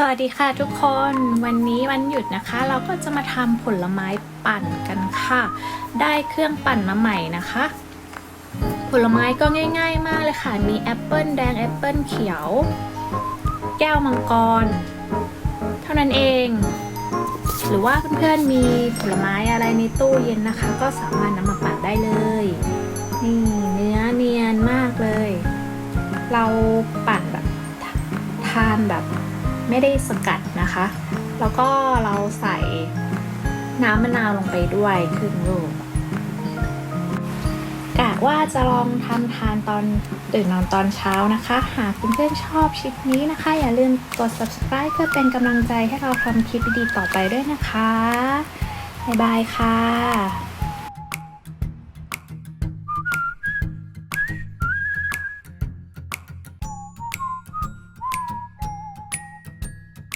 สวัสดีค่ะทุกคนวันนี้วันหยุดนะคะ เราก็จะมาทำผลไม้ปั่นกันค่ะ ได้เครื่องปั่นมาใหม่นะคะ ผลไม้ก็ง่าย ๆ มากเลยค่ะ มีแอปเปิลแดงแอปเปิลเขียว แก้วมังกร เท่านั้นเอง หรือว่าเพื่อนๆมีผลไม้อะไรในตู้เย็นนะคะ ก็สามารถนำมาปั่นได้เลย นี่เนื้อเนียนมากเลย เราปั่นแบบทานแบบ ไม่ได้สกัดนะคะ แล้วก็เราใส่น้ำมะนาวลงไปด้วยครึ่งลูกกะว่าจะลองทำทานตอนตื่นนอนตอนเช้านะคะ หากเพื่อนๆชอบคลิปนี้นะคะ อย่าลืมกด subscribe เพื่อเป็นกำลังใจให้เราทำคลิปดีๆต่อไปด้วยนะคะ บ๊ายบายค่ะ